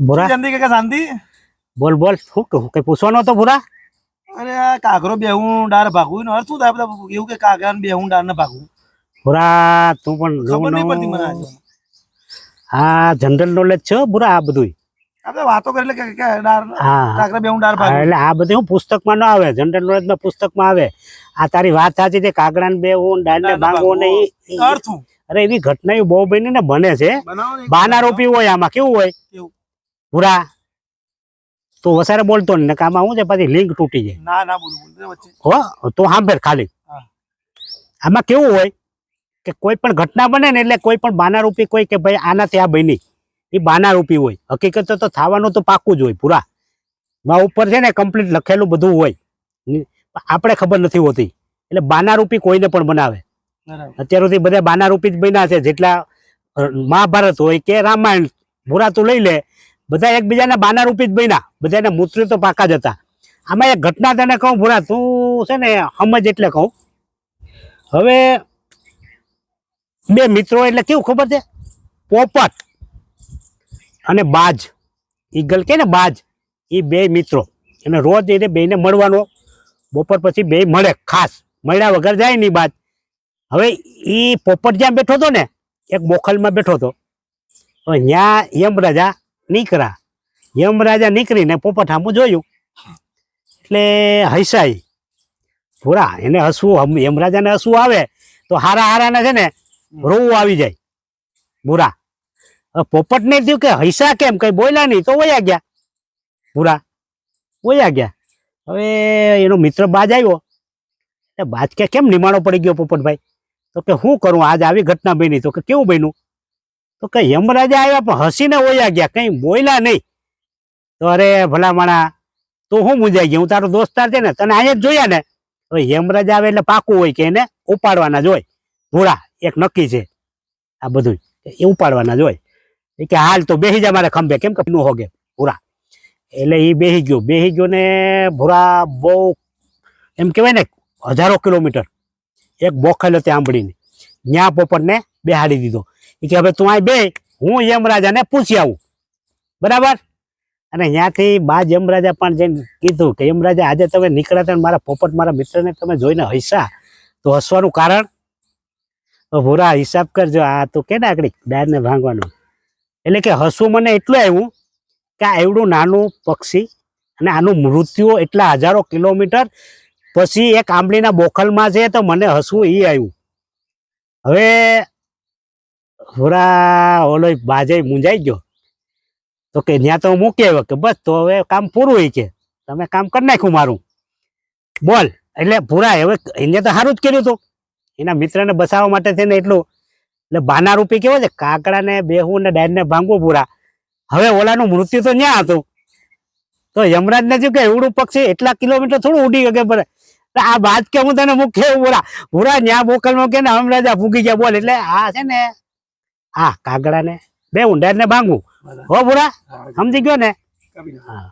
ભૂરા જલ્દી કે શાંતિ? બોલ બોલ શું કહું? કઈ પૂછવાનો હતો ભૂરા અરે આ કાગરો બેહું ડાર ભાગવું એનો અર્થ શું થાય? બધા એવું કે કાગરા બેહું ડાર ને ભાગવું. ભૂરા તું પણ ખબર નહીં પડતી મને હા જનરલ નોલેજ છે ભૂરા આ બધું આપણે વાતો કરી એટલે કે ડાર કાગરા બેહું ડાર ભાગવું. એટલે આ બધું હું પુસ્તકમાં ન આવે જનરલ નોલેજમાં પુસ્તકમાં આવે. આ તારી વાત સાચી છે કાગડા ને ડાંડ ને ભાંગવું. અર્થ અરે એવી ઘટના બહુ બની ને બને છે. બનાવો બાના રોપી હોય આમાં કેવું હોય? ભૂરા. તો વસારે બોલતો ને આમાં શું છે પછી લિંક તૂટી જાય. ના ના બોલું હો તો સાંભળ ખાલી. આમાં કેવું હોય કે કોઈ પણ ઘટના બને ને એટલે કોઈ પણ બાનારૂપી કોઈ કે ભાઈ આનાથી આ બની. એ બાનારૂપી હોય. હકીકત તો થવાનું તો પાકું જ હોય પૂરા વા ઉપર છે ને કમ્પ્લીટ લખેલું બધું હોય. આપણે ખબર નથી હોતી. એટલે બાનારૂપી કોઈને પણ બનાવે. અત્યાર સુધી બધા બાનારૂપી જ બન્યા છે. જેટલા મહાભારત હોય કે રામાયણ ભૂરા તું લઈ લે બધા એકબીજાના બાના રૂપી જ બન્યા. બધાના મૂત્ર તો પાકા જ હતા. આમાં એક ઘટના તને કહું ભૂરા, તું છે ને સમજ એટલે કહું. હવે બે મિત્રો એટલે કેવું ખબર છે? પોપટ અને બાજ. ઈગલ કે ને બાજ? એ બે મિત્રો. એને રોજ એને બેને મળવાનો. બપોર પછી બે મળે, ખાસ. મળ્યા વગર જાય નહીં બાજ. હવે એ પોપટ જ્યાં બેઠો હતો ને, એક બોખલમાં બેઠો હતો. હવે ત્યાં યમરાજા નીકળ્યા યમરાજા નીકળીને પોપટ સામું જોયું એટલે હૈસાઈ. પૂરા એને હસવું યમરાજાને હસવું આવે તો હારા હારાને છે ને રોવું આવી જાય. બુરા હવે પોપટને થયું કે હૈસા કેમ? કઈ બોલ્યા નહીં તો વયા ગયા. બુરા વયા ગયા. હવે એનો મિત્ર બાજ આવ્યો. એટલે બાજ કે કેમ નિમાણો પડી ગયો પોપટભાઈ? તો કે શું કરું? આજ આવી ઘટના બની. તો કે કેવું બન્યું? તો કઈ યમરાજા આવ્યા પણ હસીને ઓયા ગયા, કઈ બોલ્યા નહીં. તો અરે ભલા માણા તું હું મૂંઝાઈ ગયો? હું તારો દોસ્તાર છે ને, તને અહીંયા જ જોયા ને? તો યમરાજા આવે એટલે પાકું હોય કે એને ઉપાડવાના જ હોય. ભૂરા એક નક્કી છે. આ બધું એ ઉપાડવાના જ હોય. કે હાલ તો બેહી જા મારે ખંભે, કેમ કે નું હોગે. ભૂરા એટલે એ બેસી ગયો. બેસી ગયો ને ભૂરા બહુ, એમ કહેવાય ને, હજારો કિલોમીટર. એક બોખલ હતી આંબળીની. ત્યાં પોપટને બેહાડી દીધો. કે, હવે તું અહીં બે હું યમરાજાને પૂછી આવું. બરાબર? અને ત્યાંથી બા યમરાજા પણ જઈને કીધું કે, યમરાજા, આજે તમે નીકળ્યા હતા મારા પોપટ, મારા મિત્રને તમે જોઈને હૈસા તો હસવાનું કારણ? તો ભૂરા, હિસાબ કરજો, આ તો કે આગળ ડાયરને ભાંગવાનું? એટલે કે હસવું મને એટલું આવ્યું કે આ એવડું નાનું પક્ષી અને આનું મૃત્યુ એટલા હજારો કિલોમીટર પછી એક આંબલીના બોખલમાં છે તો મને હસવું એ આવ્યું હવે ભૂરા ઓલો બાજે મૂંઝાઈ ગયો. તો કે ત્યાં તો મૂકી આવ્યો કે બસ, તો હવે કામ પૂરું કે. તમે કામ કરી નાખ્યું મારું. બોલ, એટલે પૂરા હવે એને તો સારું જ કર્યું હતું એના મિત્રને બસાવવા માટે થઈને એટલું. એટલે બાના રૂપી કેવો છે? કાકડાને બેહું ને ડાયરને ભાંગવું પૂરા હવે ઓલાનું મૃત્યુ તો ન્યા હતું. તો યમરાજને થયું કે એવડું પક્ષી એટલા કિલોમીટર થોડું ઉડી શકે પડે આ વાત કે હું તને મૂકે પૂરા પૂરા ન્યા બોકલમાં કે ને હમણાં ભૂગી ગયા. બોલ, એટલે આ છે ને આ કાગડાને બે ઊંડાર ને ભાંગવું હો બુરા સમજી ગયો ને? હા.